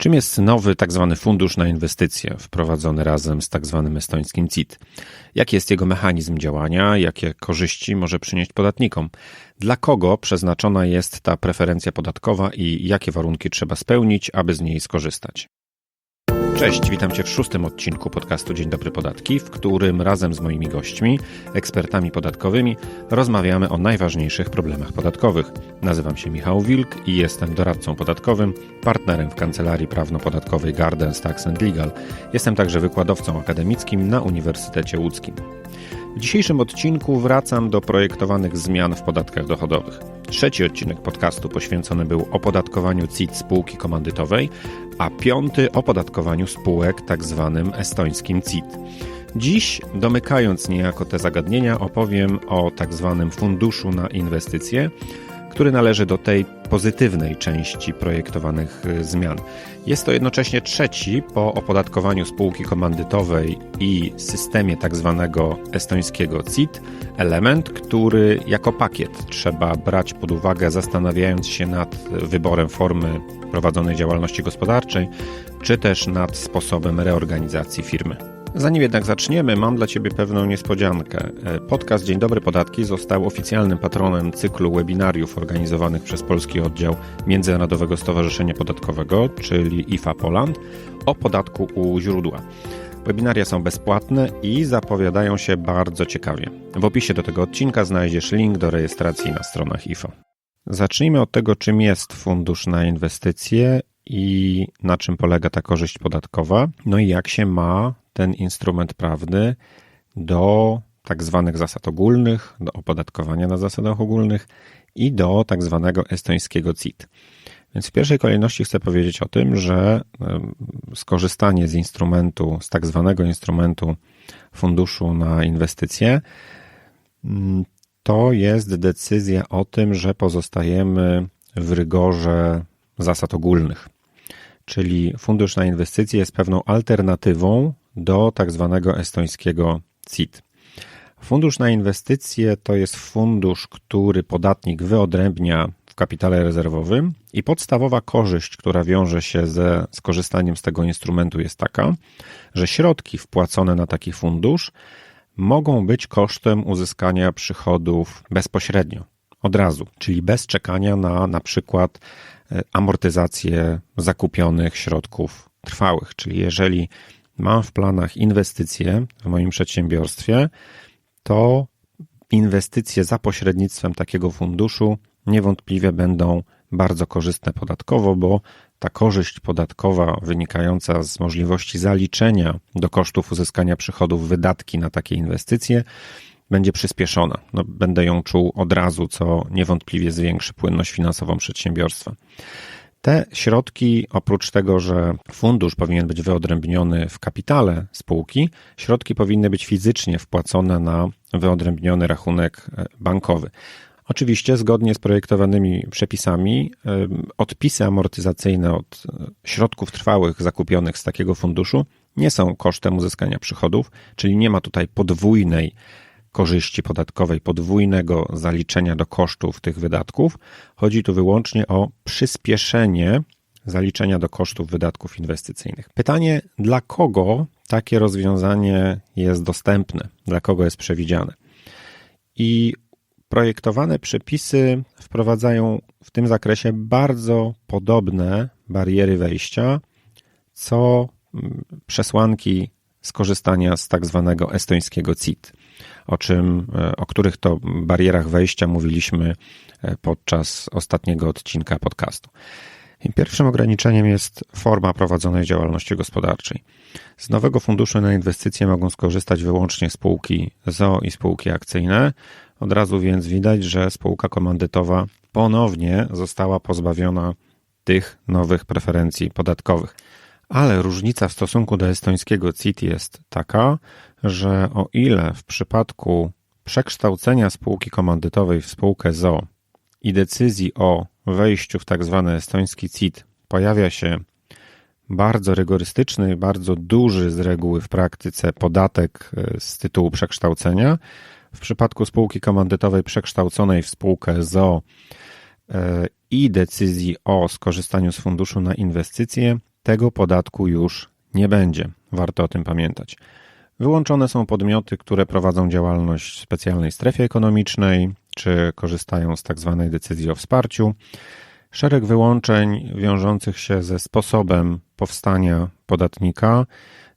Czym jest nowy tak zwany fundusz na inwestycje wprowadzony razem z tak zwanym estońskim CIT? Jaki jest jego mechanizm działania? Jakie korzyści może przynieść podatnikom? Dla kogo przeznaczona jest ta preferencja podatkowa i jakie warunki trzeba spełnić, aby z niej skorzystać? Cześć, witam Cię w szóstym odcinku podcastu Dzień Dobry Podatki, w którym razem z moimi gośćmi, ekspertami podatkowymi, rozmawiamy o najważniejszych problemach podatkowych. Nazywam się Michał Wilk i jestem doradcą podatkowym, partnerem w kancelarii prawno-podatkowej Gardens Tax Legal. Jestem także wykładowcą akademickim na Uniwersytecie Łódzkim. W dzisiejszym odcinku wracam do projektowanych zmian w podatkach dochodowych. Trzeci odcinek podcastu poświęcony był opodatkowaniu CIT spółki komandytowej, a piąty opodatkowaniu spółek tak zwanym estońskim CIT. Dziś, domykając niejako te zagadnienia, opowiem o tak zwanym funduszu na inwestycje, który należy do tej pozytywnej części projektowanych y, zmian. Jest to jednocześnie trzeci po opodatkowaniu spółki komandytowej i systemie tak zwanego estońskiego CIT element, który jako pakiet trzeba brać pod uwagę, zastanawiając się nad wyborem formy prowadzonej działalności gospodarczej, czy też nad sposobem reorganizacji firmy. Zanim jednak zaczniemy, mam dla Ciebie pewną niespodziankę. Podcast Dzień Dobry Podatki został oficjalnym patronem cyklu webinariów organizowanych przez polski oddział Międzynarodowego Stowarzyszenia Podatkowego, czyli IFA Poland, o podatku u źródła. Webinaria są bezpłatne i zapowiadają się bardzo ciekawie. W opisie do tego odcinka znajdziesz link do rejestracji na stronach IFA. Zacznijmy od tego, czym jest fundusz na inwestycje i na czym polega ta korzyść podatkowa, no i jak się ma ten instrument prawny do tak zwanych zasad ogólnych, do opodatkowania na zasadach ogólnych i do tak zwanego estońskiego CIT. Więc w pierwszej kolejności chcę powiedzieć o tym, że skorzystanie z instrumentu, z tak zwanego instrumentu funduszu na inwestycje, mm, to jest decyzja o tym, że pozostajemy w rygorze zasad ogólnych. Czyli fundusz na inwestycje jest pewną alternatywą do tak zwanego estońskiego CIT. Fundusz na inwestycje to jest fundusz, który podatnik wyodrębnia w kapitale rezerwowym i podstawowa korzyść, która wiąże się ze skorzystaniem z tego instrumentu jest taka, że środki wpłacone na taki fundusz mogą być kosztem uzyskania przychodów bezpośrednio, od razu, czyli bez czekania na na przykład amortyzację zakupionych środków trwałych. Czyli jeżeli mam w planach inwestycje w moim przedsiębiorstwie, to inwestycje za pośrednictwem takiego funduszu niewątpliwie będą bardzo korzystne podatkowo, bo ta korzyść podatkowa wynikająca z możliwości zaliczenia do kosztów uzyskania przychodów wydatki na takie inwestycje będzie przyspieszona. No, będę ją czuł od razu, co niewątpliwie zwiększy płynność finansową przedsiębiorstwa. Te środki, oprócz tego, że fundusz powinien być wyodrębniony w kapitale spółki, środki powinny być fizycznie wpłacone na wyodrębniony rachunek e, bankowy. Oczywiście, zgodnie z projektowanymi przepisami, e, odpisy amortyzacyjne od e, środków trwałych zakupionych z takiego funduszu nie są kosztem uzyskania przychodów, czyli nie ma tutaj podwójnej korzyści podatkowej, podwójnego zaliczenia do kosztów tych wydatków. Chodzi tu wyłącznie o przyspieszenie zaliczenia do kosztów wydatków inwestycyjnych. Pytanie, dla kogo takie rozwiązanie jest dostępne, dla kogo jest przewidziane? I projektowane przepisy wprowadzają w tym zakresie bardzo podobne bariery wejścia, co mm, przesłanki skorzystania z tak zwanego estońskiego CIT o czym, e, o których to barierach wejścia mówiliśmy e, podczas ostatniego odcinka podcastu. Pierwszym ograniczeniem jest forma prowadzonej działalności gospodarczej. Z nowego funduszu na inwestycje mogą skorzystać wyłącznie spółki ZO i spółki akcyjne. Od razu więc widać, że spółka komandytowa ponownie została pozbawiona tych nowych preferencji podatkowych. Ale różnica w stosunku do estońskiego CIT jest taka, że o ile w przypadku przekształcenia spółki komandytowej w spółkę ZO i decyzji o wejściu w tak zwany estoński CIT pojawia się bardzo rygorystyczny, bardzo duży z reguły w praktyce podatek e, z tytułu przekształcenia. W przypadku spółki komandytowej przekształconej w spółkę ZO e, i decyzji o skorzystaniu z funduszu na inwestycje tego podatku już nie będzie. Warto o tym pamiętać. Wyłączone są podmioty, które prowadzą działalność w specjalnej strefie ekonomicznej, czy korzystają z tzw. Tak decyzji o wsparciu. Szereg wyłączeń wiążących się ze sposobem powstania podatnika.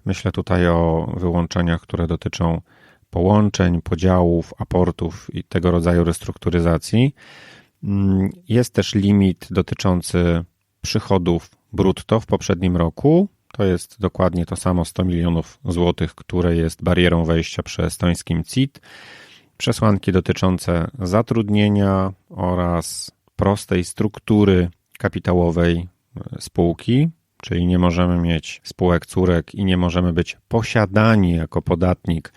Myślę tutaj o wyłączeniach, które dotyczą połączeń, podziałów, aportów i tego rodzaju restrukturyzacji. Mm, jest też limit dotyczący przychodów brutto w poprzednim roku. To jest dokładnie to samo 100 milionów złotych, które jest barierą wejścia przy estońskim CIT. Przesłanki dotyczące zatrudnienia oraz prostej struktury kapitałowej spółki, czyli nie możemy mieć spółek córek i nie możemy być posiadani jako podatnik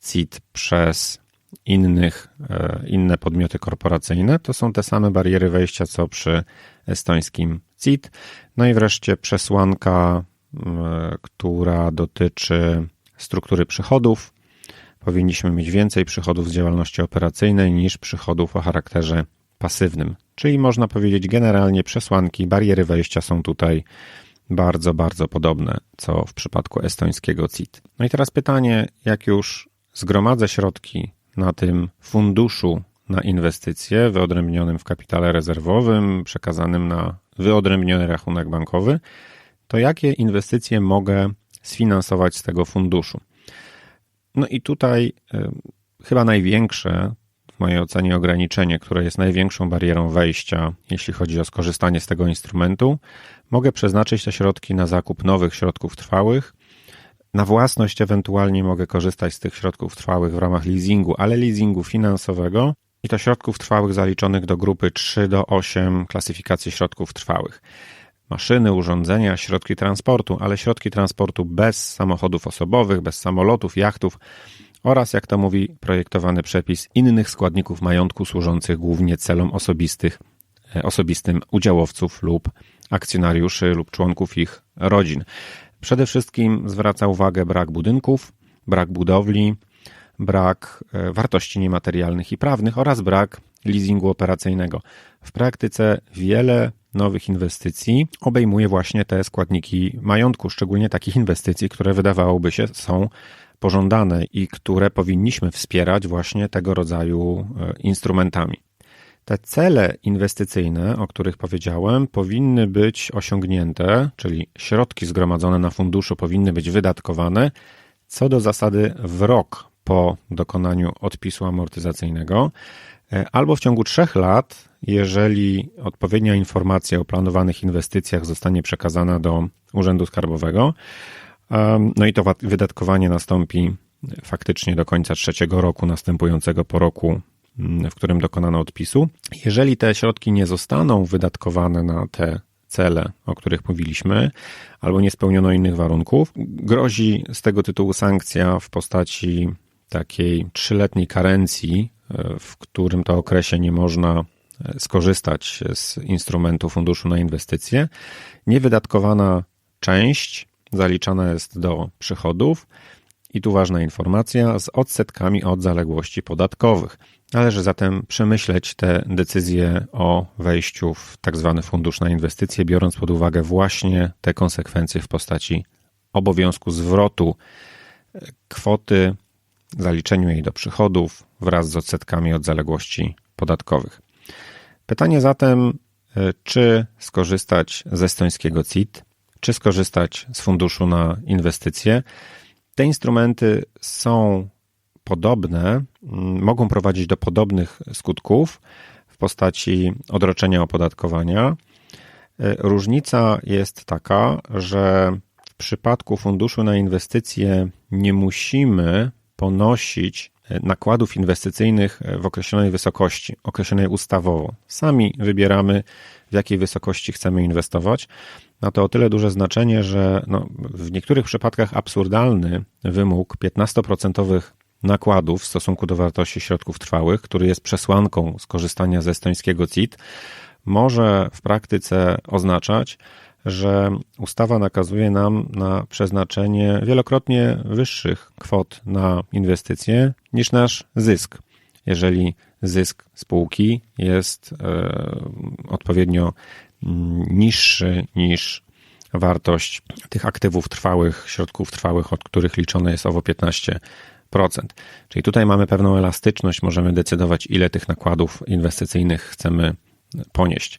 CIT przez innych, e, inne podmioty korporacyjne. To są te same bariery wejścia co przy estońskim CIT. No i wreszcie przesłanka, która dotyczy struktury przychodów. Powinniśmy mieć więcej przychodów z działalności operacyjnej niż przychodów o charakterze pasywnym. Czyli można powiedzieć generalnie przesłanki, bariery wejścia są tutaj bardzo, bardzo podobne, co w przypadku estońskiego CIT. No i teraz pytanie, jak już zgromadzę środki na tym funduszu na inwestycje wyodrębnionym w kapitale rezerwowym, przekazanym na wyodrębniony rachunek bankowy, to jakie inwestycje mogę sfinansować z tego funduszu? No i tutaj y, chyba największe w mojej ocenie ograniczenie, które jest największą barierą wejścia, jeśli chodzi o skorzystanie z tego instrumentu, mogę przeznaczyć te środki na zakup nowych środków trwałych. Na własność ewentualnie mogę korzystać z tych środków trwałych w ramach leasingu, ale leasingu finansowego i to środków trwałych zaliczonych do grupy 3 do 8 klasyfikacji środków trwałych. Maszyny, urządzenia, środki transportu, ale środki transportu bez samochodów osobowych, bez samolotów, jachtów oraz, jak to mówi projektowany przepis, innych składników majątku służących głównie celom osobistych, e, osobistym udziałowców lub akcjonariuszy lub członków ich rodzin. Przede wszystkim zwraca uwagę brak budynków, brak budowli, brak e, wartości niematerialnych i prawnych oraz brak leasingu operacyjnego. W praktyce wiele nowych inwestycji obejmuje właśnie te składniki majątku, szczególnie takich inwestycji, które wydawałoby się są pożądane i które powinniśmy wspierać właśnie tego rodzaju e, instrumentami. Te cele inwestycyjne, o których powiedziałem, powinny być osiągnięte, czyli środki zgromadzone na funduszu powinny być wydatkowane co do zasady w rok po dokonaniu odpisu amortyzacyjnego, e, albo w ciągu trzech lat, jeżeli odpowiednia informacja o planowanych inwestycjach zostanie przekazana do Urzędu Skarbowego, no i to wydatkowanie nastąpi faktycznie do końca trzeciego roku następującego po roku, mm, w którym dokonano odpisu. Jeżeli te środki nie zostaną wydatkowane na te cele, o których mówiliśmy, albo nie spełniono innych warunków, grozi z tego tytułu sankcja w postaci takiej trzyletniej karencji, e, w którym to okresie nie można e, skorzystać z instrumentu funduszu na inwestycje. Niewydatkowana część zaliczana jest do przychodów. I tu ważna informacja z odsetkami od zaległości podatkowych. Należy zatem przemyśleć te decyzje o wejściu w tzw. Tak fundusz na inwestycje, biorąc pod uwagę właśnie te konsekwencje w postaci obowiązku zwrotu kwoty, zaliczeniu jej do przychodów wraz z odsetkami od zaległości podatkowych. Pytanie zatem, czy skorzystać z estońskiego CIT, czy skorzystać z funduszu na inwestycje. Te instrumenty są podobne, mogą prowadzić do podobnych skutków w postaci odroczenia opodatkowania. E, różnica jest taka, że w przypadku funduszu na inwestycje nie musimy ponosić e, nakładów inwestycyjnych w określonej wysokości, określonej ustawowo. Sami wybieramy, w jakiej wysokości chcemy inwestować ma to o tyle duże znaczenie, że no, w niektórych przypadkach absurdalny wymóg 15% nakładów w stosunku do wartości środków trwałych, który jest przesłanką skorzystania ze estońskiego CIT, może w praktyce oznaczać, że ustawa nakazuje nam na przeznaczenie wielokrotnie wyższych kwot na inwestycje niż nasz zysk. Jeżeli zysk spółki jest e, odpowiednio niższy niż wartość tych aktywów trwałych, środków trwałych, od których liczone jest owo 15%. Czyli tutaj mamy pewną elastyczność, możemy decydować, ile tych nakładów inwestycyjnych chcemy ponieść.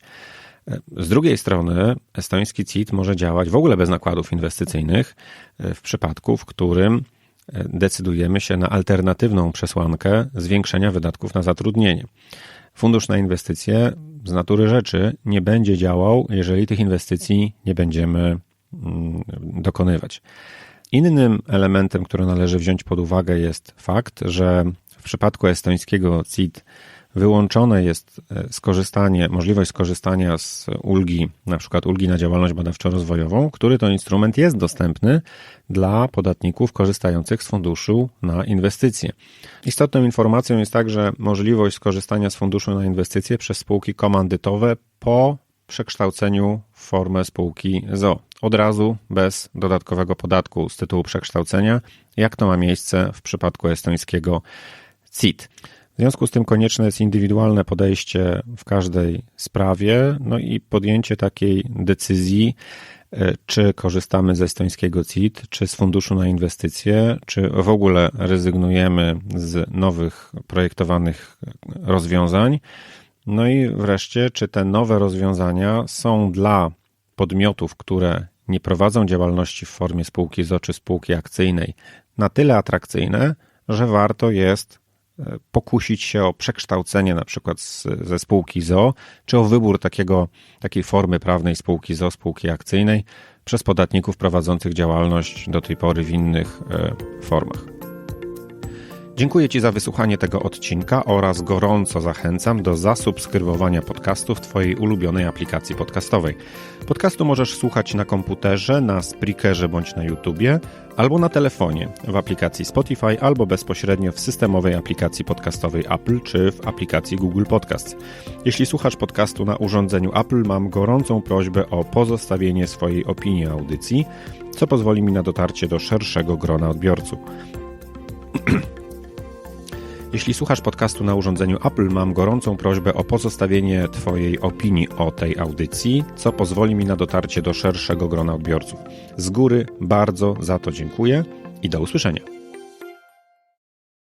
Z drugiej strony, estoński CIT może działać w ogóle bez nakładów inwestycyjnych w przypadku, w którym decydujemy się na alternatywną przesłankę zwiększenia wydatków na zatrudnienie. Fundusz na inwestycje z natury rzeczy nie będzie działał, jeżeli tych inwestycji nie będziemy mm, dokonywać. Innym elementem, który należy wziąć pod uwagę, jest fakt, że w przypadku estońskiego CIT wyłączone jest e, skorzystanie, możliwość skorzystania z ulgi, na przykład ulgi na działalność badawczo-rozwojową, który to instrument jest dostępny dla podatników korzystających z funduszu na inwestycje. Istotną informacją jest także możliwość skorzystania z funduszu na inwestycje przez spółki komandytowe po przekształceniu w formę spółki ZO. Od razu, bez dodatkowego podatku z tytułu przekształcenia, jak to ma miejsce w przypadku estońskiego CIT. W związku z tym konieczne jest indywidualne podejście w każdej sprawie, no i podjęcie takiej decyzji, e, czy korzystamy ze estońskiego CIT, czy z funduszu na inwestycje, czy w ogóle rezygnujemy z nowych projektowanych rozwiązań. No i wreszcie, czy te nowe rozwiązania są dla podmiotów, które nie prowadzą działalności w formie spółki ZO czy spółki akcyjnej, na tyle atrakcyjne, że warto jest pokusić się o przekształcenie na przykład z, ze spółki ZO, czy o wybór takiego, takiej formy prawnej spółki ZO, spółki akcyjnej przez podatników prowadzących działalność do tej pory w innych e, formach. Dziękuję Ci za wysłuchanie tego odcinka oraz gorąco zachęcam do zasubskrybowania podcastu w Twojej ulubionej aplikacji podcastowej. Podcastu możesz słuchać na komputerze, na Spreakerze bądź na YouTubie, albo na telefonie w aplikacji Spotify, albo bezpośrednio w systemowej aplikacji podcastowej Apple czy w aplikacji Google Podcasts. Jeśli słuchasz podcastu na urządzeniu Apple, mam gorącą prośbę o pozostawienie swojej opinii audycji, co pozwoli mi na dotarcie do szerszego grona odbiorców. Jeśli słuchasz podcastu na urządzeniu Apple, mam gorącą prośbę o pozostawienie Twojej opinii o tej audycji, co pozwoli mi na dotarcie do szerszego grona odbiorców. Z góry bardzo za to dziękuję i do usłyszenia.